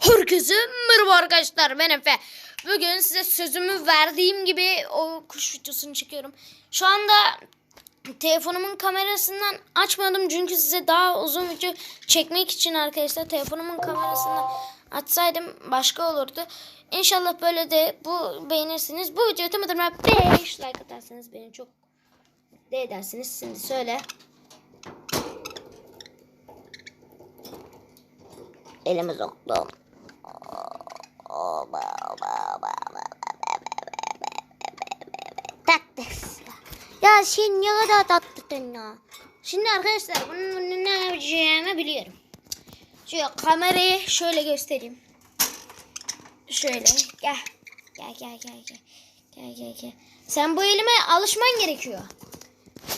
Herkese merhaba arkadaşlar ben Efe. Bugün size sözümü verdiğim gibi o kuş videosunu çekiyorum. Şu anda telefonumun kamerasından açmadım çünkü size daha uzun video çekmek için arkadaşlar telefonumun kamerasını açsaydım başka olurdu. İnşallah böyle de bu beğenirsiniz. Bu videoyu tamamına 5 like atarsanız beni çok de edersiniz. Şimdi söyle. Elimi soktum. Tatlısın. Ya sen ne kadar tatlısın ya. Şimdi arkadaşlar bunun, ne yapacağımı biliyorum. Şöyle kamerayı şöyle göstereyim. Şöyle gel. Gel gel gel gel. Gel gel gel. Sen bu elime alışman gerekiyor.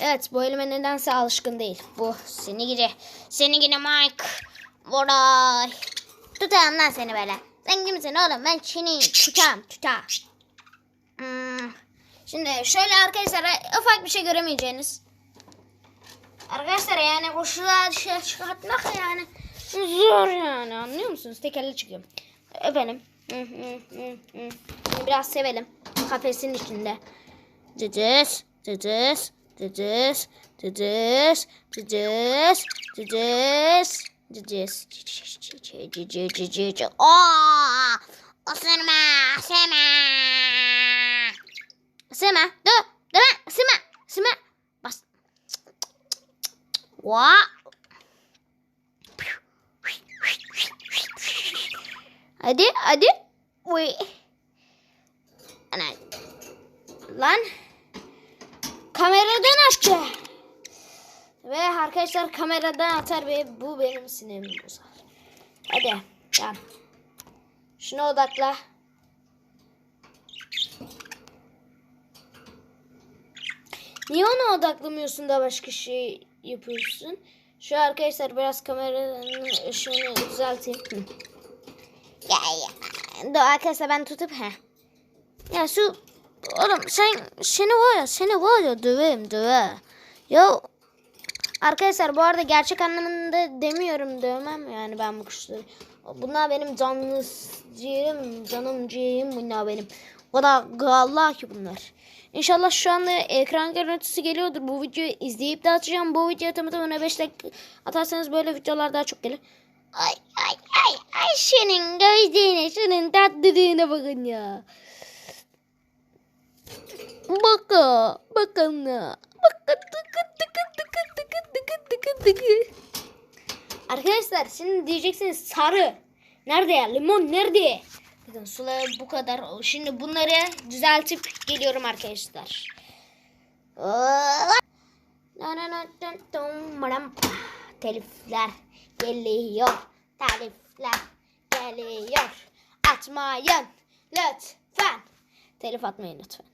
Evet bu elime nedense alışkın değil. Bu seni gidi. Seni gidi Mike. Voray. Tutayım lan seni böyle. Sen kimsin oğlum? Ben seni tutayım. Tutayım. Hmm. Şimdi şöyle arkadaşlar ufak bir şey göremeyeceğiniz. Arkadaşlar yani koşuğa dışarı çıkartmak yani zor yani anlıyor musunuz? Tekerle çıkıyorum. Öpelim. Hı, hı. Şimdi Biraz sevelim. Kafesin içinde. Cıcız, cıcız, cıcız, cıcız, cıcız, cıcız, cıcız, cıcız, Aa! Isırma, ısırma. Isırma, dur, dur, ısırma, ısırma. Bas. Vaa. Hadi, hadi. Uy. Ana. Lan. Kameradan açtı. Ve arkadaşlar kameradan atar ve bu benim sinirimi bozar. Hadi. Tamam. Şuna odakla. Niye ona odaklamıyorsun da başka şey yapıyorsun? Şu arkadaşlar biraz kameranın ışığını düzelteyim. Ya ya. Dur arkadaşlar ben tutup he. Ya şu oğlum sen seni var ya seni var ya döverim döve. Ya arkadaşlar bu arada gerçek anlamında demiyorum dövmem yani ben bu kuşları. Bunlar benim canlı ciğerim, canım ciğerim bunlar benim. O kadar gallah ki bunlar. İnşallah şu anda ekran görüntüsü geliyordur. Bu videoyu izleyip de atacağım. Bu videoya tamı tamına 5 like atarsanız böyle videolar daha çok gelir. Ay ay ay ay senin gözlerine senin tatlılığına bakın ya. Bakın ya. Bakın tıkı tıkı tıkı tıkı. Arkadaşlar şimdi diyeceksiniz sarı. Nerede ya? Limon nerede? Bakın suları bu kadar. Şimdi bunları düzeltip geliyorum arkadaşlar. Telifler geliyor. Telifler geliyor. Atmayın lütfen. Telif atmayın lütfen.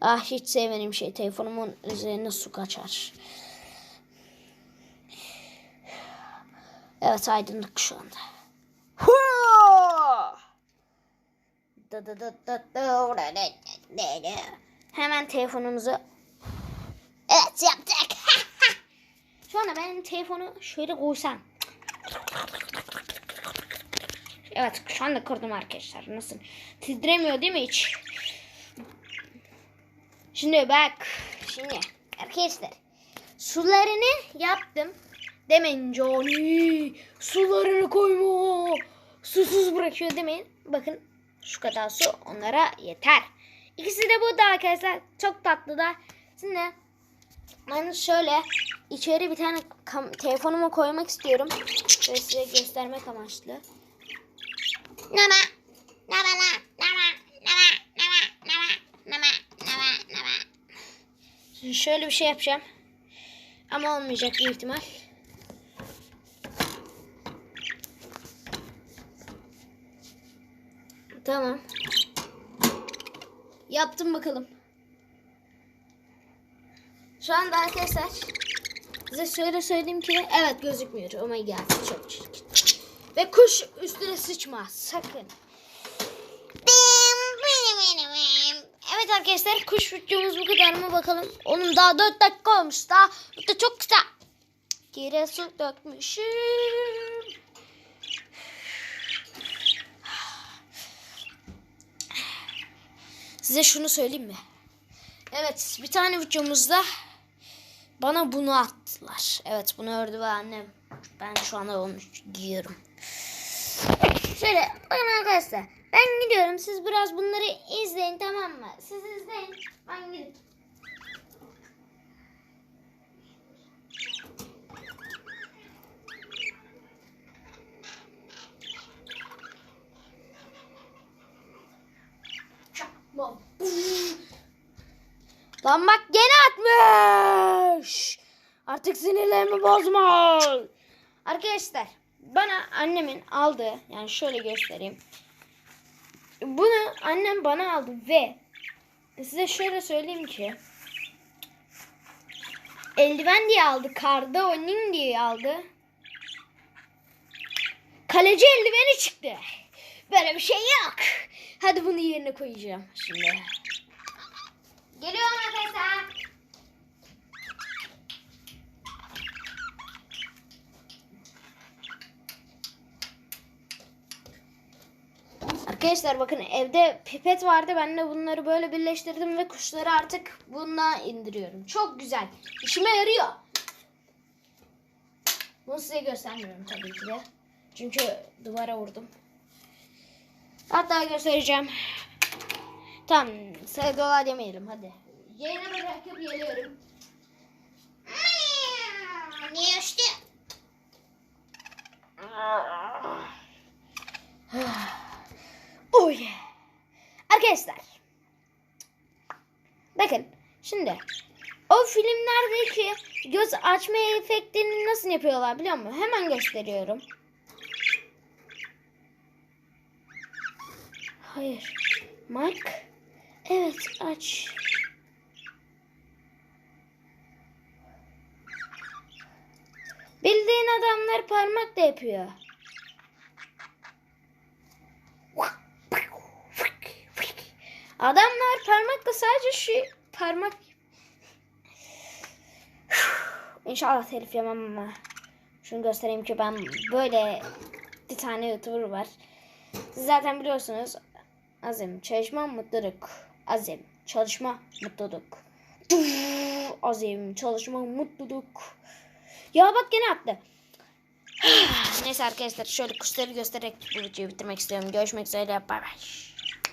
Ah hiç sevmediğim şey telefonumun üzerine su kaçar. Evet aydınlık şu anda. Hemen telefonumuzu Evet yaptık. şu anda benim telefonu şöyle koysam. Evet şu anda kırdım arkadaşlar. Nasıl? Titremiyor değil mi hiç? Şimdi bak. Şimdi arkadaşlar. Sularını yaptım. Demeyin Johnny. Sularını koyma. Susuz bırakıyor demeyin. Bakın şu kadar su onlara yeter. İkisi de bu da arkadaşlar. Çok tatlı da. Şimdi ben şöyle içeri bir tane telefonumu koymak istiyorum. Ve size göstermek amaçlı. Nama. Şöyle bir şey yapacağım. Ama olmayacak büyük ihtimal. Tamam. Yaptım bakalım. Şu anda arkadaşlar size şöyle söyleyeyim ki evet gözükmüyor. Oh my god çok çirkin. Ve kuş üstüne sıçma sakın. arkadaşlar kuş videomuz bu kadar mı bakalım. Onun daha 4 dakika olmuş daha. Bu da çok kısa. Yere su dökmüşüm. Size şunu söyleyeyim mi? Evet bir tane videomuzda bana bunu attılar. Evet bunu ördü ve annem. Ben şu anda onu giyiyorum. Şöyle bakın arkadaşlar. Ben gidiyorum. Siz biraz bunları izleyin tamam mı? Siz izleyin. Ben gidip. Lan bak gene atmış. Artık sinirlerimi bozma. Arkadaşlar bana annemin aldığı yani şöyle göstereyim. Bunu annem bana aldı ve size şöyle söyleyeyim ki eldiven diye aldı. Karda oynayayım diye aldı. Kaleci eldiveni çıktı. Böyle bir şey yok. Hadi bunu yerine koyacağım şimdi. Geliyorum arkadaşlar. Arkadaşlar bakın evde pipet vardı. Ben de bunları böyle birleştirdim ve kuşları artık bununla indiriyorum. Çok güzel. İşime yarıyor. Bunu size göstermiyorum tabii ki de. Çünkü duvara vurdum. Hatta göstereceğim. Tamam. Sevdalar yemeyelim hadi. Yayına bırakıp geliyorum. Niye işte? Oh yeah. Arkadaşlar. Bakın. Şimdi. O filmlerdeki göz açma efektini nasıl yapıyorlar biliyor musun? Hemen gösteriyorum. Hayır. Mike. Evet aç. Bildiğin adamlar parmakla yapıyor. Adamlar parmakla sadece şu parmak İnşallah telif yemem ama şunu göstereyim ki ben böyle bir tane youtuber var. Siz zaten biliyorsunuz Azim çalışma mutluluk. Azim çalışma mutluluk. Azim çalışma mutluluk. Ya bak gene attı. Neyse arkadaşlar şöyle kuşları göstererek bu videoyu bitirmek istiyorum. Görüşmek üzere. Bay bay.